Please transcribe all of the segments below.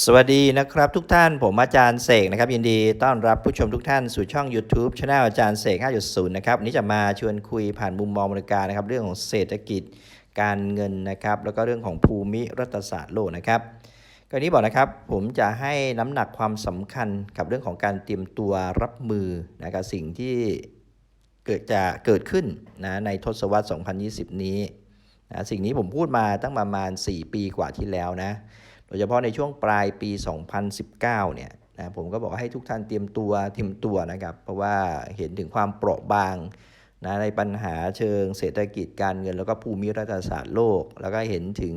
สวัสดีนะครับทุกท่านผมอาจารย์เสกนะครับยินดีต้อนรับผู้ชมทุกท่านสู่ช่อง YouTube Channel อาจารย์เสก 5.0 นะครับวันนี้จะมาชวนคุยผ่านมุมมองบริการนะครับเรื่องของเศรษฐกิจการเงินนะครับแล้วก็เรื่องของภูมิรัฐศาสตร์โลกนะครับก็นี้บอกนะครับผมจะให้น้ำหนักความสำคัญกับเรื่องของการเตรียมตัวรับมือนะครับสิ่งที่เกิดจะเกิดขึ้นนะในทศวรรษ 2020 นี้นะสิ่งนี้ผมพูดมาตั้งประมาณ 4 ปีกว่าที่แล้วนะ ดยเฉพาะในช่วงปลายปี 2019 เนี่ยนะผมก็บอกให้ทุกท่านเตรียมตัวเตรียมตัวนะครับ เพราะว่าเห็นถึงความเปราะบางนะในปัญหาเชิงเศรษฐกิจการเงิน แล้วก็ภูมิรัฐศาสตร์โลก แล้วก็เห็นถึง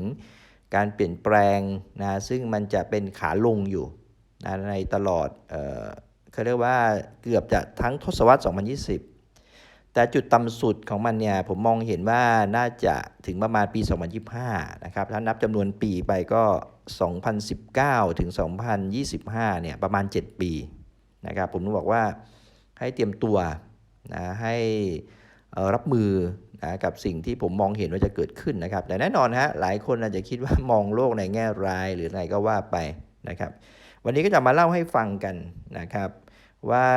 การเปลี่ยนแปลงนะซึ่งมันจะเป็นขาลงอยู่นะในตลอดเออเขาเรียกว่าเกือบจะทั้งทศวรรษ 2020 แต่จุดต่ำสุดของมันเนี่ยผมมองเห็นว่าน่าจะถึงประมาณปี 2025 นะครับถ้านับจำนวนปีไปก็ 2019 ถึง 2025 เนี่ยประมาณ 7 ปีนะครับผมบอกว่าให้เตรียมตัวนะให้รับมือนะกับสิ่งที่ผมมองเห็นว่าจะเกิดขึ้นนะครับ แต่แน่นอนฮะหลายคนอาจจะคิดว่ามองโลกในแง่ร้ายหรืออะไรก็ว่าไปนะครับ วันนี้ก็จะมาเล่าให้ฟังกันนะครับ ว่า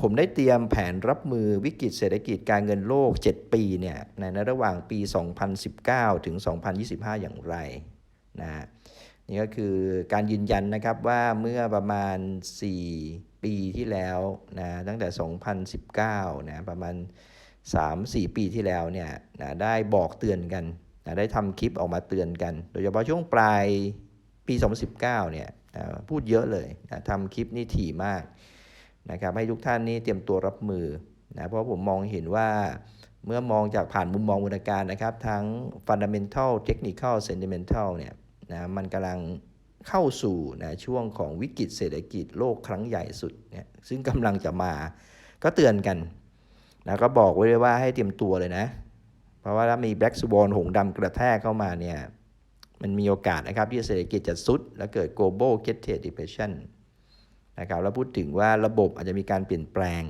ผมได้เตรียมแผนรับมือวิกฤตเศรษฐกิจการเงินโลก 7 ปีเนี่ยในระหว่างปี 2019 ถึง 2025 อย่างไรนะฮะนี่ก็คือการยืนยันนะครับว่าเมื่อประมาณ 4 ปีที่แล้วนะตั้งแต่ 2019 นะประมาณ 3-4 ปีที่แล้วเนี่ยนะได้บอกเตือนกันนะได้ทำคลิปออกมาเตือนกัน โดยเฉพาะช่วงปลายปี 2019 เนี่ยนะพูดเยอะเลยนะทำคลิปนี่ถี่มาก นะครับให้ทุกท่านนี่เตรียมตัวรับมือนะเพราะผมมองเห็นว่าเมื่อมองจากผ่านมุมมองบริการนะครับ ทั้ง fundamental technical sentimental เนี่ยนะมันกำลังเข้าสู่นะช่วงของวิกฤตเศรษฐกิจโลกครั้งใหญ่สุดเนี่ยซึ่งกำลังจะมาก็เตือนกันนะก็บอกไว้เลยว่าให้เตรียมตัวเลยนะ เพราะว่าถ้ามี black swan หงดำกระแทกเข้ามาเนี่ยมันมีโอกาสนะครับที่เศรษฐกิจจะซุดและเกิด global credit depression นะครับแล้วพูดถึงว่าระบบอาจจะมีการเปลี่ยนแปลง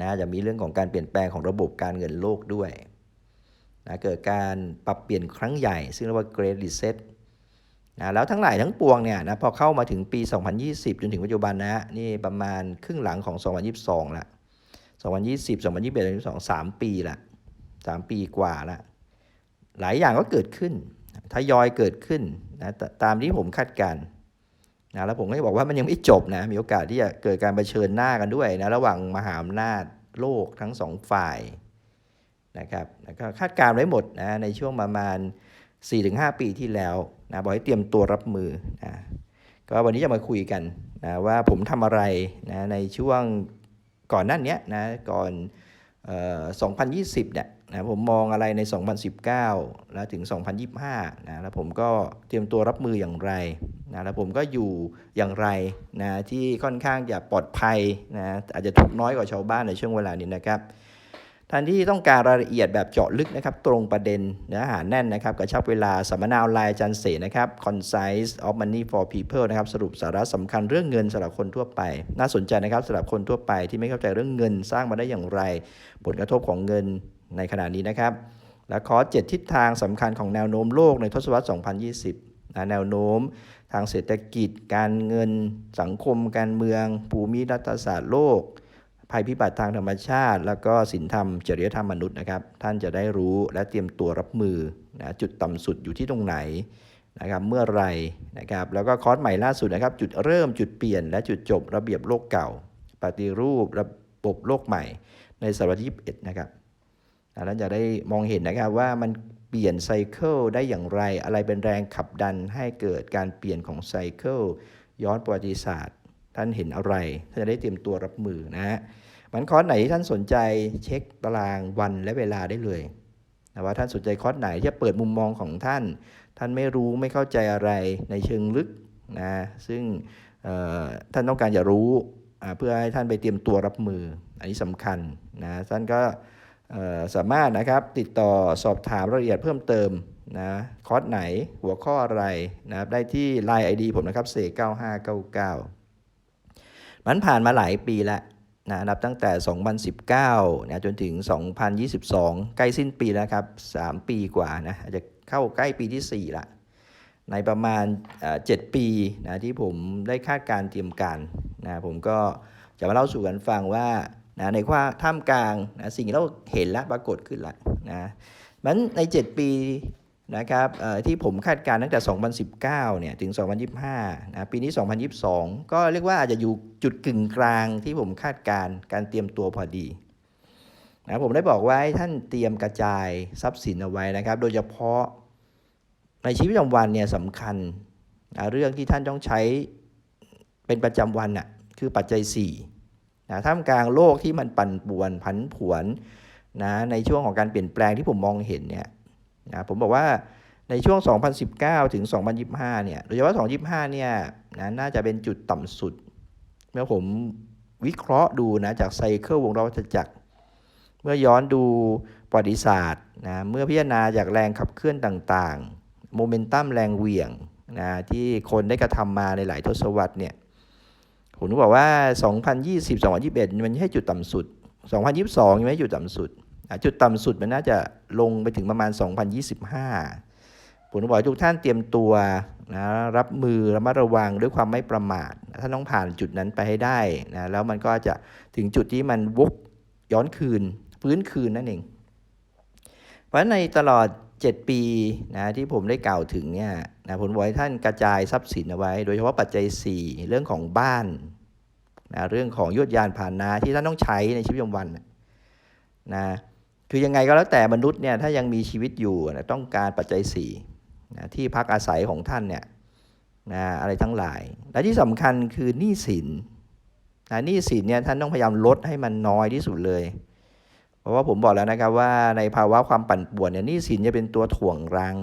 นะจะมีเรื่องของการเปลี่ยนแปลงของระบบการเงินโลกด้วยนะเกิดการปรับเปลี่ยนครั้งใหญ่ ซึ่งเรียกว่า Great Reset นะแล้วทั้งหลายทั้งปวงเนี่ยนะพอเข้ามาถึงปี 2020 จนถึงปัจจุบันนะนี่ประมาณครึ่งหลังของ 2022 ละ 2020 2021 2022 3 ปีละ 3 ปีกว่าละ หลายอย่างก็เกิดขึ้นทยอยเกิดขึ้นนะตตามที่ผมคาดการณ์ นะแล้วผมก็จะบอกว่ามันยังไม่จบนะ มีโอกาสที่จะเกิดการเผชิญหน้ากันด้วยนะระหว่างมหาอำนาจโลกทั้งสองฝ่ายนะครับแล้วก็คาดการณ์ไว้หมดนะในช่วงประมาณ 4-5 ปีที่แล้วนะบอกให้เตรียมตัวรับมือนะก็วันนี้จะมาคุยกันนะว่าผมทำอะไรนะในช่วงก่อนนั้นเนี้ยนะก่อนออ2020เนี่ยนะผมมองอะไรใน 2019 แล้วถึง 2025นะแล้วผมก็เตรียมตัวรับมืออย่างไร นะแล้วผมก็อยู่อย่างไรนะที่ค่อนข้างจะปลอดภัยนะอาจจะทุกน้อยกว่าชาวบ้านในช่วงเวลานี้นะครับท่านที่ต้องการรายละเอียดแบบเจาะลึกนะครับ ตรงประเด็นเนื้อหาแน่นนะครับ กระชับเวลาสัมมนาออนไลน์จารย์เสนะครับ Concise of Money for People นะครับ สรุปสาระสำคัญเรื่องเงินสำหรับคนทั่วไป น่าสนใจนะครับสำหรับคนทั่วไปที่ไม่เข้าใจเรื่องเงินสร้างมาได้อย่างไร ผลกระทบของเงินในขณะนี้นะครับ และคอร์ส7ทิศทางสำคัญของแนวโน้มโลกในทศวรรษ 2020 นะแนวโน้ม ทางเศรษฐกิจ การเงิน สังคม การเมือง ภูมิรัฐศาสตร์โลก ภัยพิบัติทางธรรมชาติ แล้วก็สินธรรม จริยธรรมมนุษย์นะครับ ท่านจะได้รู้และเตรียมตัวรับมือนะจุดต่ำสุดอยู่ที่ตรงไหนนะครับเมื่อไรนะครับแล้วก็คอร์สใหม่ล่าสุดนะครับ จุดเริ่มจุดเปลี่ยน และจุดจบระเบียบโลกเก่า ปฏิรูประบบโลกใหม่ ในศตวรรษที่21นะครับนะท่านจะได้มองเห็นนะครับว่ามัน ปลี่ยนไซเคิลได้อย่างไร อะไรเป็นแรงขับดันให้เกิดการเปลี่ยนของไซเคิลย้อนประวัติศาสตร์ ท่านเห็นอะไร ท่านจะได้เตรียมตัวรับมือนะฮะมันคอร์สไหนที่ท่านสนใจเช็คตารางวันและเวลาได้เลยนะว่าท่านสนใจคอร์สไหนที่จะเปิดมุมมองของท่าน ท่านไม่รู้ไม่เข้าใจอะไรในเชิงลึกนะซึ่งท่านต้องการจะรู้เพื่อให้ท่านไปเตรียมตัวรับมือ อันนี้สำคัญนะท่านก็ สามารถนะครับติดต่อสอบถามรายละเอียดเพิ่มเติมนะคอร์สไหนหัวข้ออะไรนะครับได้ที่ Line ID ผมนะครับเส9599 มันผ่านมาหลายปีแล้วนะนับตั้งแต่ 2019นะจนถึง 2022 ใกล้สิ้นปีแล้วครับ 3 ปีกว่านะอาจจะเข้าใกล้ปีที่ 4 ละ ในประมาณ 7 ปีนะที่ผมได้คาดการณ์เตรียมการนะผมก็จะมาเล่าสู่กันฟังว่า นะในว่าท่ามกลางนะสิ่งที่เราเห็นแล้วปรากฏขึ้นแล้วนะมันใน 7 ปีนะครับที่ผมคาดการณ์ตั้งแต่ 2019 เนี่ย ถึง 2025 นะ ปีนี้ 2022 ก็เรียกว่าอาจจะอยู่จุดกึ่งกลางที่ผมคาดการณ์การเตรียมตัวพอดีนะผมได้บอกไว้ท่านเตรียมกระจายทรัพย์สินเอาไว้นะครับ โดยเฉพาะในชีวิตประจำวันเนี่ยสำคัญนะเรื่องที่ท่านต้องใช้เป็นประจำวันน่ะคือปัจจัย 4 นะท่ามกลางโลกที่มันปั่นป่วนผันผวนนะในช่วงของการเปลี่ยนแปลงที่ผมมองเห็นเนี่ยนะผมบอกว่าในช่วง 2019 ถึง 2025 เนี่ย โดยเฉพาะ 2025 เนี่ยนะน่าจะเป็นจุดต่ำสุด เมื่อผมวิเคราะห์ดูนะจากไซเคิลวงรอบวัฏจักร เมื่อย้อนดูประวัติศาสตร์นะ เมื่อพิจารณาจากแรงขับเคลื่อนต่างๆ โมเมนตัมแรงเหวี่ยงนะที่คนได้กระทำมาในหลายทศวรรษเนี่ย ผมบอกว่า 2020 2021 มันใช่จุดต่ำสุด 2022ยังไม่ใช่จุดต่ำสุด จุดต่ำสุดมันน่าจะลงไปถึงประมาณ 2025 ผมบอกทุกท่านเตรียมตัวนะรับมือระมัดระวังด้วยความไม่ประมาทท่านต้องผ่านจุดนั้นไปให้ได้นะแล้วมันก็จะถึงจุดที่มันวกย้อนคืนฟื้นคืนนั่นเอง เพราะในตลอด 7 ปีนะที่ผมได้กล่าวถึงเนี่ย นะผมบอกให้ท่านกระจายทรัพย์สินเอาไว้ โดยเฉพาะปัจจัย 4 เรื่องของบ้านนะเรื่องของยวดยานพาหนะที่ท่านต้องใช้ในชีวิตประจำวันนะคือยังไงก็แล้วแต่มนุษย์เนี่ยถ้ายังมีชีวิตอยู่นะต้องการปัจจัย4นะที่พักอาศัยของท่านเนี่ยนะอะไรทั้งหลาย และที่สำคัญคือหนี้สินนะหนี้สินเนี่ยท่านต้องพยายามลดให้มันน้อยที่สุดเลย เพราะว่าผมบอกแล้วนะครับว่าในภาวะความปั่นป่วนเนี่ยหนี้สินจะเป็นตัวถ่วงรัง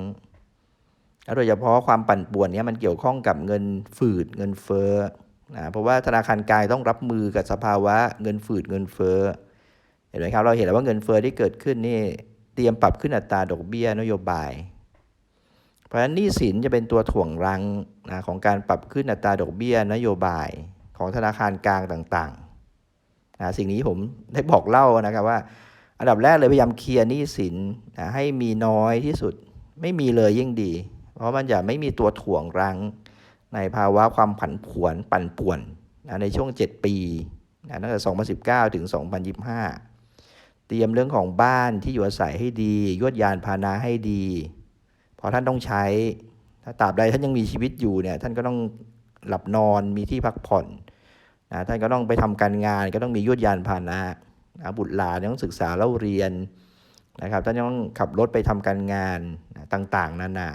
โดยเฉพาะความปั่นป่วนนี่มันเกี่ยวข้องกับเงินฝืดเงินเฟ้อนะเพราะว่าธนาคารกลางต้องรับมือกับสภาวะเงินฝืดเงินเฟ้อเห็นไหมครับ เราเห็นแล้วว่าเงินเฟ้อที่เกิดขึ้นนี่เตรียมปรับขึ้นอัตราดอกเบี้ยนโยบาย เพราะฉะนั้นหนี้สินจะเป็นตัวถ่วงรังนะของการปรับขึ้นอัตราดอกเบี้ยนโยบายของธนาคารกลางต่างๆนะสิ่งนี้ผมได้บอกเล่านะครับว่า อันดับแรกเลยพยายามเคลียร์หนี้สินนะให้มีน้อยที่สุด ไม่มีเลยยิ่งดี ราะมันจะไม่มีตัวถ่วงรั้ง ในภาวะความผันผวนปั่นป่วนนะในช่วง 7 ปีนะตั้งแต่ 2019 ถึง 2025 เตรียมเรื่องของบ้านที่อยู่อาศัยให้ดี ยวดยานพาหนะให้ดี เพราะท่านต้องใช้ ถ้าตราบใดท่านยังมีชีวิตอยู่เนี่ย ท่านก็ต้องหลับนอน มีที่พักผ่อนนะท่านก็ต้องไปทำการงาน ก็ต้องมียวดยานพาหนะนะบุตรหลานต้องศึกษาเล่าเรียนนะครับ ท่านต้องขับรถไปทำการงานนะต่างๆ นานา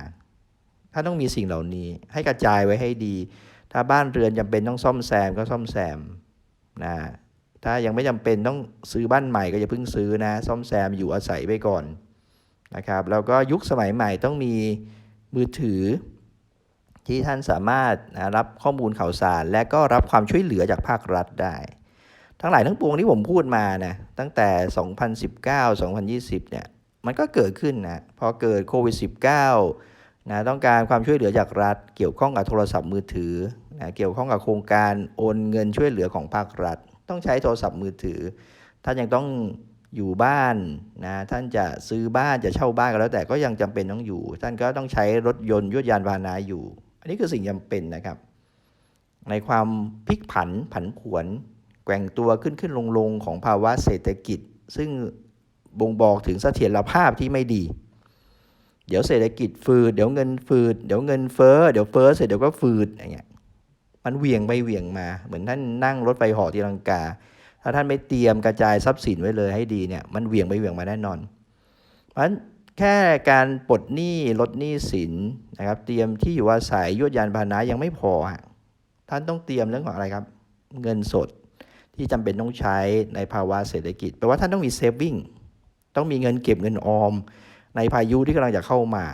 ท่านต้องมีสิ่งเหล่านี้ ให้กระจายไว้ให้ดี ถ้าบ้านเรือนจำเป็นต้องซ่อมแซมก็ซ่อมแซมนะถ้ายังไม่จำเป็นต้องซื้อบ้านใหม่ก็อย่าเพิ่งซื้อนะซ่อมแซมอยู่อาศัยไปก่อนนะครับแล้วก็ยุคสมัยใหม่ต้องมีมือถือที่ท่านสามารถนะรับข้อมูลข่าวสาร และก็รับความช่วยเหลือจากภาครัฐได้ ทั้งหลายทั้งปวงที่ผมพูดมานะตั้งแต่ 2019 2020 เนี่ยมันก็เกิดขึ้นนะพอเกิดโควิด -19 นะต้องการความช่วยเหลือจากรัฐ เกี่ยวข้องกับโทรศัพท์มือถือนะเกี่ยวข้องกับโครงการโอนเงินช่วยเหลือของภาครัฐ ต้องใช้โทรศัพท์มือถือ ท่านยังต้องอยู่บ้านนะท่านจะซื้อบ้านจะเช่าบ้านก็แล้วแต่ก็ยังจำเป็นต้องอยู่ ท่านก็ต้องใช้รถยนต์ยวดยานพาหนะอยู่ อันนี้คือสิ่งจำเป็นนะครับ ในความพลิกผันผันผวน แกว่งตัวขึ้นขึ้นลงลงของภาวะเศรษฐกิจ ซึ่งบ่งบอกถึงเสถียรภาพที่ไม่ดี เดี๋ยวเศรษฐกิจฟืด เดี๋ยวเงินฟืด เดี๋ยวเงินเฟ้อ เดี๋ยวเฟ้อเสร็จเดี๋ยวก็ฟืดอย่างเงี้ย มันเวียงไปเวียงมา เหมือนท่านนั่งรถไฟหาะตีลังกา ถ้าท่านไม่เตรียมกระจายทรัพย์สินไว้เลยให้ดีเนี่ย มันเวียงไปเวียงมาแน่นอน เพราะฉะนั้นแค่การปลดหนี้ลดหนี้สินนะครับ เตรียมที่อยู่อาศัยยวดยานพาหนะยังไม่พอ ท่านต้องเตรียมเรื่องของอะไรครับ เงินสดที่จำเป็นต้องใช้ในภาวะเศรษฐกิจแปลว่าท่านต้องมีเซฟวิ่งต้องมีเงินเก็บเงินออม ในพายุที่กำลังจะเข้ามา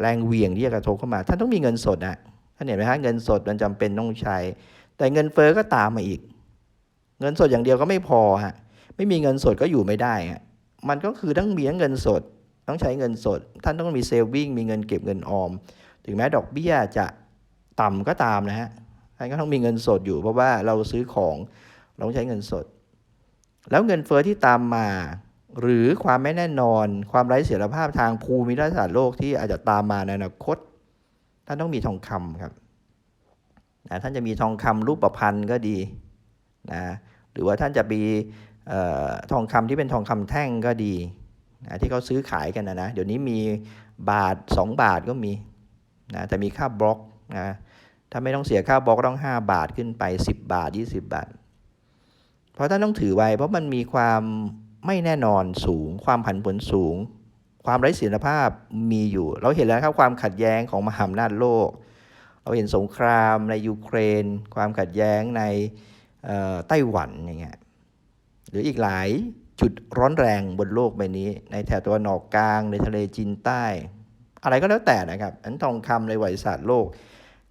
แรงเวียงที่จะกระทบเข้ามา ท่านต้องมีเงินสดนะท่านเห็นไหมฮะเงินสดมันจำเป็นต้องใช้ แต่เงินเฟ้อก็ตามมาอีก เงินสดอย่างเดียวก็ไม่พอฮะไม่มีเงินสดก็อยู่ไม่ได้ฮะมันก็คือต้องมีทั้งเงินสด ต้องใช้เงินสด ท่านต้องมีเซฟวิ่งมีเงินเก็บเงินออม ถึงแม้ดอกเบี้ยจะต่ำก็ตามนะฮะท่านก็ต้องมีเงินสดอยู่เพราะว่าเราซื้อของเราต้องใช้เงินสด แล้วเงินเฟอ้อที่ตามมา หรือความไม่แน่นอนความไร้เสถียรภาพทางภูมิรัฐศาสตร์โลกที่อาจจะตามมาในอนาคต ท่านต้องมีทองคำครับนะท่านจะมีทองคำรูปประพันธ์ก็ดีนะหรือว่าท่านจะมีออทองคำที่เป็นทองคำแท่งก็ดีนะที่เขาซื้อขายกันนะนะเดี๋ยวนี้มีบาท 2 บาทก็มีนะแต่มีค่าบล็อกนะถ้าไม่ต้องเสียค่าบล็อกต้อง 5 บาทขึ้นไป 10 บาท 20 บาท เพราะท่านต้องถือไว้เพราะมันมีความ ไม่แน่นอนสูง ความผันผวนสูง ความไร้เสียรภาพมีอยู่ เราเห็นแล้วครับความขัดแย้งของมหาอำนาจโลก เราเห็นสงครามในยูเครน ความขัดแย้งในไต้หวันอย่างเงี้ยหรืออีกหลายจุดร้อนแรงบนโลกใบนี้ ในแถบตะวันออกกลางในทะเลจีนใต้ อะไรก็แล้วแต่นะครับอันทองคำในประวัติศาสตร์โลก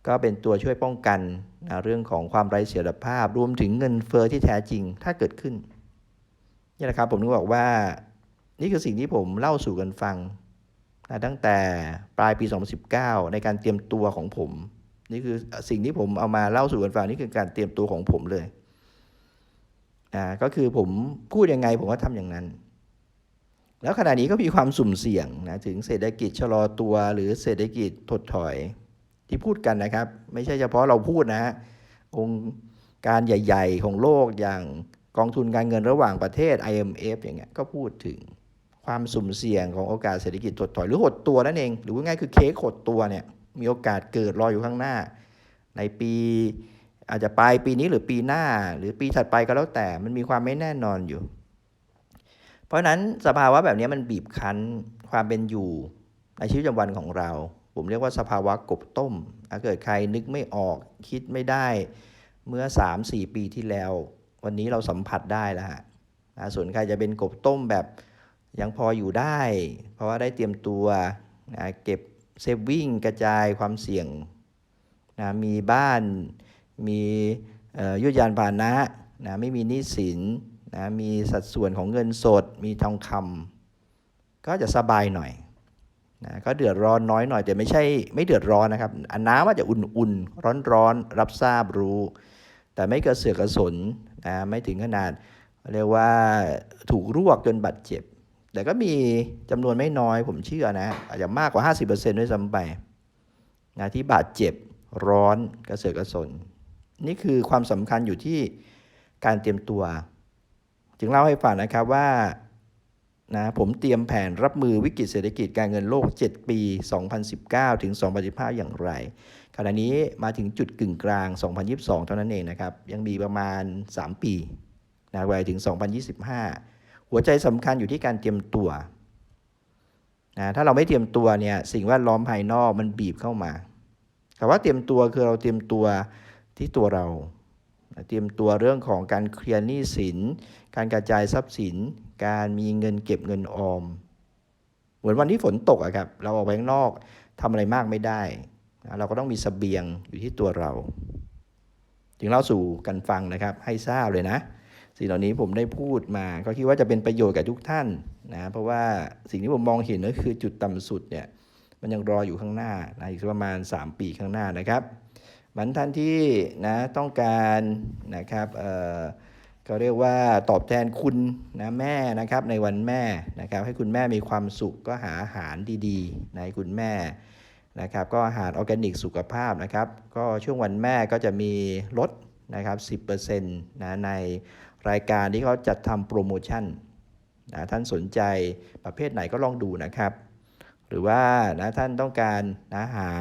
ก็เป็นตัวช่วยป้องกันนะเรื่องของความไร้เสถียรภาพ รวมถึงเงินเฟอ้อที่แท้จริงถ้าเกิดขึ้น นี่แหละครับผมถึงบอกว่า นี่คือสิ่งที่ผมเล่าสู่กันฟังนะตั้งแต่ปลายปี 2019 ในการเตรียมตัวของผม นี่คือสิ่งที่ผมเอามาเล่าสู่กันฟังนี่คือการเตรียมตัวของผมเลยอ่าก็คือผมพูดยังไงผมก็ทำอย่างนั้น แล้วขณะนี้ก็มีความสุ่มเสี่ยงนะถึงเศรษฐกิจชะลอตัวหรือเศรษฐกิจถดถอยที่พูดกันนะครับ ไม่ใช่เฉพาะเราพูดนะฮะองค์การใหญ่ ๆ ของโลกอย่าง กองทุนการเงินระหว่างประเทศ IMF อย่างเงี้ยก็พูดถึงความสุ่มเสี่ยงของโอกาสเศรษฐกิจถดถอยหรือหดตัวนั่นเอง หรือว่าง่ายคือเค้กหดตัวเนี่ยมีโอกาสเกิดรออยู่ข้างหน้า ในปีอาจจะปลายปีนี้หรือปีหน้า หรือปีถัดไปก็แล้วแต่มันมีความไม่แน่นอนอยู่ เพราะฉะนั้นสภาวะแบบนี้มันบีบคั้นความเป็นอยู่ในชีวิตประจำวันของเรา ผมเรียกว่าสภาวะกบต้มถ้าเกิดใครนึกไม่ออกคิดไม่ได้ เมื่อ 3-4 ปีที่แล้ว วันนี้เราสัมผัสได้แล้วฮะนะส่วนใครจะเป็นกบต้มแบบยังพออยู่ได้ เพราะว่าได้เตรียมตัวนะเก็บเซฟวิ่งกระจายความเสี่ยงนะมีบ้านมียุทธยานพาหนะนะไม่มีหนี้สินนะมีสัดส่วนของเงินสด มีทองคำก็จะสบายหน่อยนะก็เดือดร้อนน้อยหน่อยแต่ไม่ใช่ไม่เดือดร้อนนะครับอันน้ำอาจจะอุ่นๆ ร้อนๆ รับทราบรู้ แต่ไม่กระเสือกกระสน นะไม่ถึงขนาดเรียกว่าถูกรวกจนบาดเจ็บ แต่ก็มีจำนวนไม่น้อยผมเชื่อนะ อาจจะมากกว่า 50%ด้วยซ้ำไปนะที่บาดเจ็บร้อนกระเสือกกระสน นี่คือความสำคัญอยู่ที่การเตรียมตัว จึงเล่าให้ฟังนะครับว่านะผมเตรียมแผนรับมือวิกฤตเศรษฐกิจการเงินโลก 7 ปี 2019 ถึง 2015 อย่างไร ขณะนี้มาถึงจุดกึ่งกลาง 2022 เท่านั้นเองนะครับ ยังมีประมาณ 3 ปีนะไปถึง 2025 หัวใจสำคัญอยู่ที่การเตรียมตัวนะถ้าเราไม่เตรียมตัวเนี่ยสิ่งแวดล้อมภายนอกมันบีบเข้ามาคำว่าเตรียมตัวคือเราเตรียมตัวที่ตัวเรา เตรียมตัวเรื่องของการเคลียร์หนี้สิน การกระจายทรัพย์สิน การมีเงินเก็บเงินออม เหมือนวันที่ฝนตกอะครับ เราออกไปข้างนอกทำอะไรมากไม่ได้ เราก็ต้องมีสเสบียงอยู่ที่ตัวเรา จึงเล่าสู่กันฟังนะครับ ให้ทราบเลยนะสิ่งเหล่านี้ผมได้พูดมา ก็คิดว่าจะเป็นประโยชน์กับทุกท่านนะเพราะว่าสิ่งที่ผมมองเห็นก็คือจุดต่ำสุดเนี่ยมันยังรออยู่ข้างหน้านะอีกประมาณ 3 ปีข้างหน้านะครับมันท่านที่นะต้องการนะครับเอ่อก็เรียกว่าตอบแทนคุณนะแม่นะครับในวันแม่นะครับให้คุณแม่มีความสุขก็หาอาหารดีๆ ในคุณแม่ นะครับก็อาหารออร์แกนิกสุขภาพนะครับก็ช่วงวันแม่ก็จะมีลดนะครับ10%นะในรายการที่เขาจัดทำโปรโมชั่นนะท่านสนใจประเภทไหนก็ลองดูนะครับ หรือว่านะท่านต้องการนะหา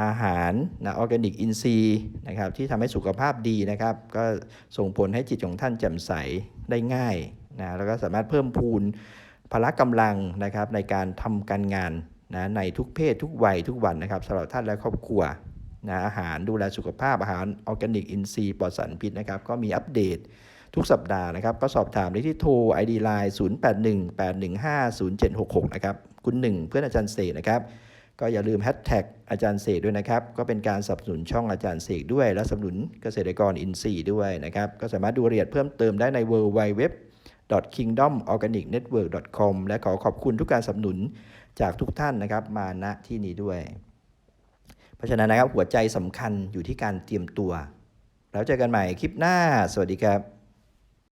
อาหารนะออร์แกนิกอินทรีย์นะครับที่ทำให้สุขภาพดีนะครับ ก็ส่งผลให้จิตของท่านแจ่มใสได้ง่ายนะแล้วก็สามารถเพิ่มพูนพละกำลังนะครับในการทำการงาน นะในทุกเพศทุกวัยทุกวันนะครับสำหรับท่านและครอบครัวนะอาหารดูแลสุขภาพอาหารออร์แกนิกอินทรีย์ปลอดสารพิษนะครับก็มีอัปเดตทุกสัปดาห์นะครับ ก็สอบถามได้ที่โทร ID Line 0818150766 นะครับ คุณหนึ่งเพื่อนอาจารย์เสกนะครับ ก็อย่าลืมแฮชแท็กอาจารย์เสกด้วยนะครับ ก็เป็นการสนับสนุนช่องอาจารย์เสกด้วย และสนับสนุนเกษตรกรอินทรีย์ด้วยนะครับ ก็สามารถดูรายละเอียดเพิ่มเติมได้ใน w w w kingdomorganicnetwork.com และขอขอบคุณทุกการสนับสนุน จากทุกท่านนะครับมาณที่นี้ด้วย เพราะฉะนั้นนะครับหัวใจสำคัญอยู่ที่การเตรียมตัว แล้วเจอกันใหม่คลิปหน้า สวัสดีครับ